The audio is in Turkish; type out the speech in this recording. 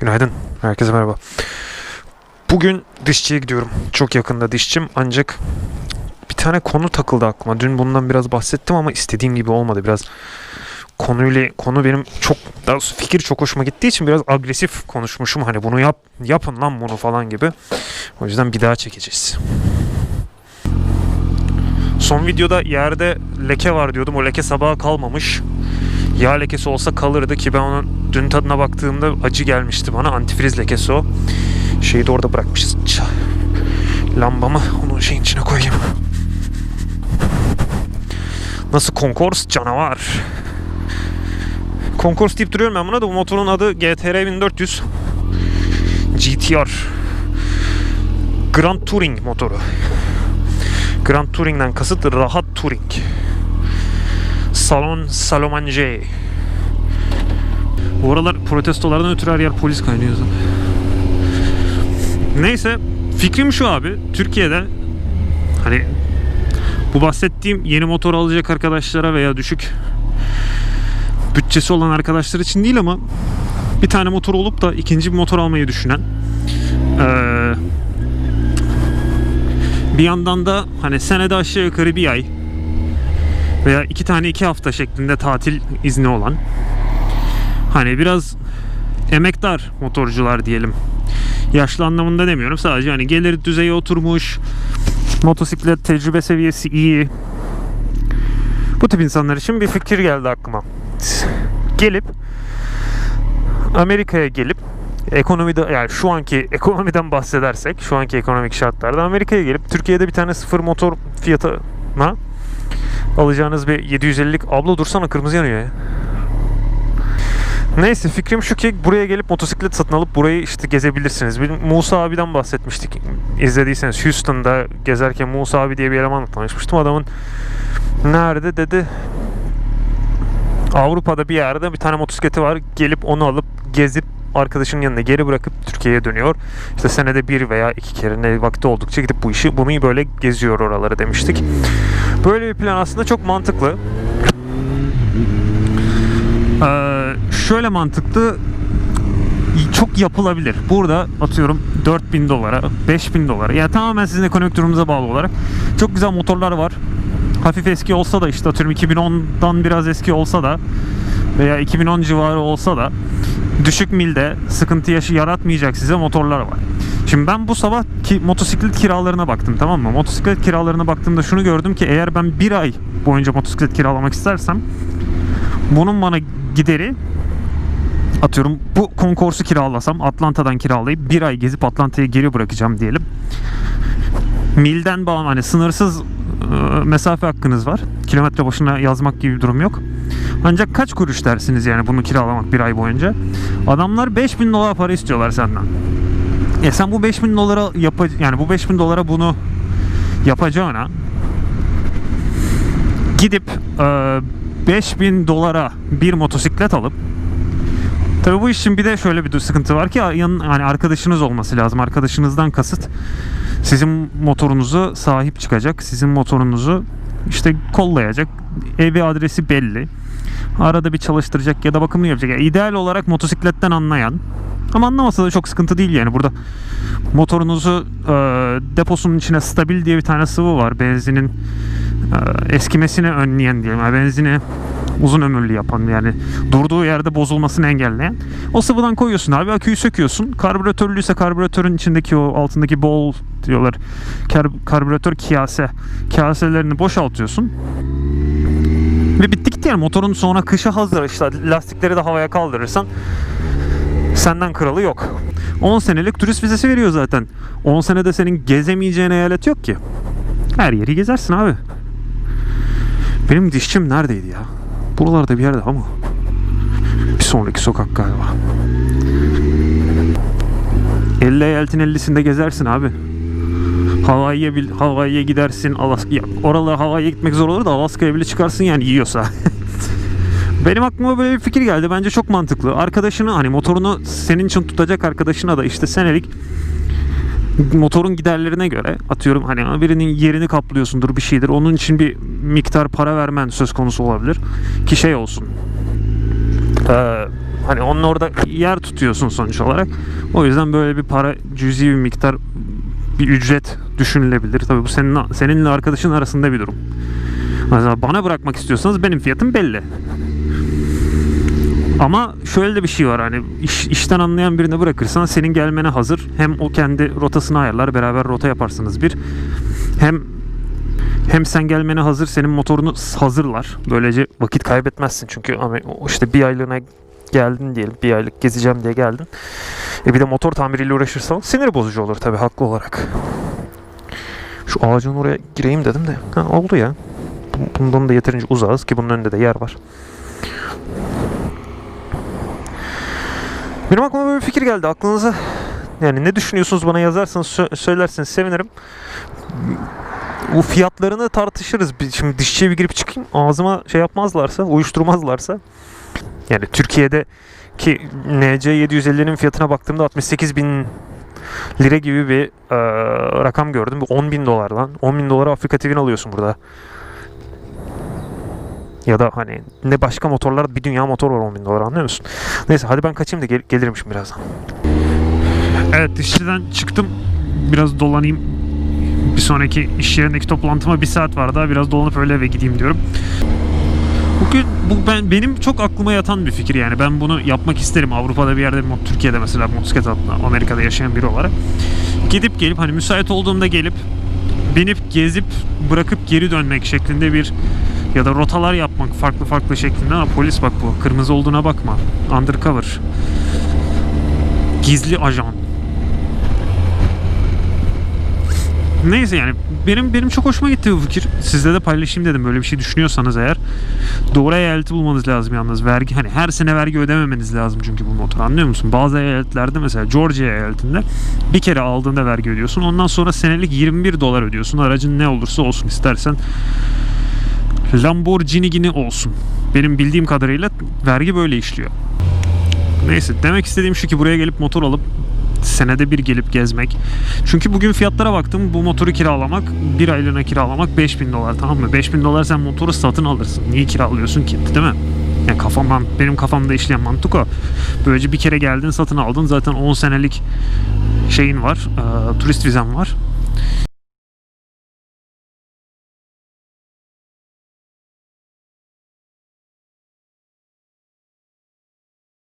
Günaydın. Herkese merhaba. Bugün dişçiye gidiyorum. Çok yakında dişçim ancak bir tane konu takıldı aklıma. Dün bundan biraz bahsettim ama istediğim gibi olmadı. Biraz konuyla konu benim çok daha fikir çok hoşuma gittiği için biraz agresif konuşmuşum. Hani bunu yap yapın lan bunu falan gibi. O yüzden bir daha çekeceğiz. Son videoda yerde leke var diyordum. O leke sabaha kalmamış. Yağ lekesi olsa kalırdı ki ben onun dün tadına baktığımda acı gelmişti bana. Antifriz lekesi o. Şeyi de orada bırakmışız. Lambamı onun şeyin içine koyayım. Nasıl Concourse canavar. Concourse deyip duruyorum ben buna da bu motorun adı GTR 1400 GTR Grand Touring motoru. Grand Touring'den kasıt rahat touring. Salon Salomanje. Bu aralar protestolardan ötürü her yer polis kaynıyor zaten. Neyse fikrim şu abi. Türkiye'de hani bu bahsettiğim yeni motor alacak arkadaşlara veya düşük bütçesi olan arkadaşlar için değil ama bir tane motor olup da ikinci bir motor almayı düşünen eee, bir yandan da hani senede aşağı yukarı bir ay veya iki tane iki hafta şeklinde tatil izni olan hani biraz emektar motorcular diyelim. Yaşlı anlamında demiyorum. Sadece hani gelir düzeye oturmuş, motosiklet tecrübe seviyesi iyi. Bu tip insanlar için bir fikir geldi aklıma. Gelip Amerika'ya gelip ekonomide yani şu anki ekonomiden bahsedersek şu anki ekonomik şartlarda Amerika'ya gelip Türkiye'de bir tane sıfır motor fiyatına alacağınız bir 750'lik abla dursana kırmızı yanıyor ya. Neyse fikrim şu ki buraya gelip motosiklet satın alıp burayı işte gezebilirsiniz. Bir Musa abiden bahsetmiştik. İzlediyseniz Houston'da gezerken Musa abi diye bir elemanla tanışmıştım. Adamın nerede dedi Avrupa'da bir yerde bir tane motosikleti var. Gelip onu alıp gezip arkadaşının yanına geri bırakıp Türkiye'ye dönüyor. İşte senede bir veya iki kere ne vakti oldukça gidip bu işi bunu böyle geziyor oraları demiştik. Böyle bir plan aslında çok mantıklı. Ee, şöyle mantıklı çok yapılabilir. Burada atıyorum 4000 dolara, 5000 dolara. Yani tamamen sizin ekonomik durumunuza bağlı olarak çok güzel motorlar var. Hafif eski olsa da işte atıyorum 2010'dan biraz eski olsa da veya 2010 civarı olsa da düşük milde sıkıntı yaşı yaratmayacak size motorlar var. Şimdi ben bu sabah ki motosiklet kiralarına baktım tamam mı? Motosiklet kiralarına baktığımda şunu gördüm ki eğer ben bir ay boyunca motosiklet kiralamak istersem bunun bana gideri atıyorum bu konkorsu kiralasam Atlanta'dan kiralayıp bir ay gezip Atlanta'ya geri bırakacağım diyelim. Milden bağım hani sınırsız e, mesafe hakkınız var. Kilometre başına yazmak gibi bir durum yok. Ancak kaç kuruş dersiniz yani bunu kiralamak bir ay boyunca? Adamlar 5000 dolar para istiyorlar senden. E sen bu 5000 dolara yapa yani bu 5000 dolara bunu yapacağına gidip e, 5000 dolara bir motosiklet alıp Tabi bu işin bir de şöyle bir sıkıntı var ki yan, yani arkadaşınız olması lazım. Arkadaşınızdan kasıt sizin motorunuzu sahip çıkacak. Sizin motorunuzu işte kollayacak. Evi adresi belli. Arada bir çalıştıracak ya da bakımını yapacak. Yani ideal olarak motosikletten anlayan ama anlamasa da çok sıkıntı değil yani. Burada motorunuzu e, deposunun içine stabil diye bir tane sıvı var. Benzinin e, eskimesini önleyen diyelim. Yani benzini uzun ömürlü yapan yani durduğu yerde bozulmasını engelleyen. O sıvıdan koyuyorsun abi aküyü söküyorsun. Karbüratörlüyse karbüratörün içindeki o altındaki bol diyorlar. Kar- karbüratör kase. Kaselerini boşaltıyorsun. Ve bitti gitti yani motorun sonra kışa hazır işte lastikleri de havaya kaldırırsan senden kralı yok. 10 senelik turist vizesi veriyor zaten. 10 senede senin gezemeyeceğin eyalet yok ki. Her yeri gezersin abi. Benim dişçim neredeydi ya? Buralarda bir yerde ama. Bir sonraki sokak galiba. 50 eyaletin 50'sinde gezersin abi. Hawaii'ye Hawaii'ye gidersin. Alaska ya, oralara Hawaii'ye gitmek zor olur da Alaska'ya bile çıkarsın yani yiyorsa. Benim aklıma böyle bir fikir geldi. Bence çok mantıklı. Arkadaşını hani motorunu senin için tutacak arkadaşına da işte senelik motorun giderlerine göre atıyorum hani birinin yerini kaplıyorsundur bir şeydir. Onun için bir miktar para vermen söz konusu olabilir. Ki şey olsun. Ee, Hani onun orada yer tutuyorsun sonuç olarak. O yüzden böyle bir para cüzi bir miktar bir ücret düşünülebilir. Tabii bu senin seninle arkadaşın arasında bir durum. Mesela bana bırakmak istiyorsanız benim fiyatım belli. Ama şöyle de bir şey var hani iş, işten anlayan birine bırakırsan senin gelmene hazır. Hem o kendi rotasını ayarlar beraber rota yaparsınız bir. Hem hem sen gelmene hazır senin motorunu hazırlar. Böylece vakit kaybetmezsin çünkü o işte bir aylığına geldin diyelim bir aylık gezeceğim diye geldin. E bir de motor tamiriyle uğraşırsan sinir bozucu olur tabii haklı olarak. Şu ağacın oraya gireyim dedim de ha, oldu ya. Bu- Bundan da yeterince uzağız ki bunun önünde de yer var. Benim aklıma böyle bir fikir geldi. Aklınıza yani ne düşünüyorsunuz bana yazarsanız sö- söylerseniz sevinirim. Bu fiyatlarını tartışırız. Şimdi dişçiye bir girip çıkayım. Ağzıma şey yapmazlarsa, uyuşturmazlarsa. Yani Türkiye'de ki NC 750'nin fiyatına baktığımda 68 bin lira gibi bir e, rakam gördüm. Bu 10 bin dolar lan. 10 bin dolara Afrika TV'ni alıyorsun burada. Ya da hani ne başka motorlar bir dünya motor var 10 bin dolar anlıyor musun? Neyse hadi ben kaçayım da gel- gelirim şimdi birazdan. Evet dişçiden çıktım. Biraz dolanayım. Bir sonraki iş yerindeki toplantıma bir saat var daha. Biraz dolanıp öyle eve gideyim diyorum. Bugün bu ben benim çok aklıma yatan bir fikir yani. Ben bunu yapmak isterim. Avrupa'da bir yerde, Türkiye'de mesela motosiklet adına, Amerika'da yaşayan biri olarak. Gidip gelip hani müsait olduğumda gelip binip gezip bırakıp geri dönmek şeklinde bir ya da rotalar yapmak farklı farklı şeklinde ama polis bak bu kırmızı olduğuna bakma undercover gizli ajan Neyse yani benim benim çok hoşuma gitti bu fikir. Sizle de paylaşayım dedim böyle bir şey düşünüyorsanız eğer. Doğru eyaleti bulmanız lazım yalnız. Vergi hani her sene vergi ödememeniz lazım çünkü bu motor anlıyor musun? Bazı eyaletlerde mesela Georgia eyaletinde bir kere aldığında vergi ödüyorsun. Ondan sonra senelik 21 dolar ödüyorsun. Aracın ne olursa olsun istersen Lamborghini olsun. Benim bildiğim kadarıyla vergi böyle işliyor. Neyse demek istediğim şu ki buraya gelip motor alıp senede bir gelip gezmek. Çünkü bugün fiyatlara baktım bu motoru kiralamak bir aylığına kiralamak 5000 dolar tamam mı? 5000 dolar sen motoru satın alırsın. Niye kiralıyorsun ki değil mi? Yani kafamdan benim kafamda işleyen mantık o. Böylece bir kere geldin satın aldın zaten 10 senelik şeyin var. e, turist vizen var.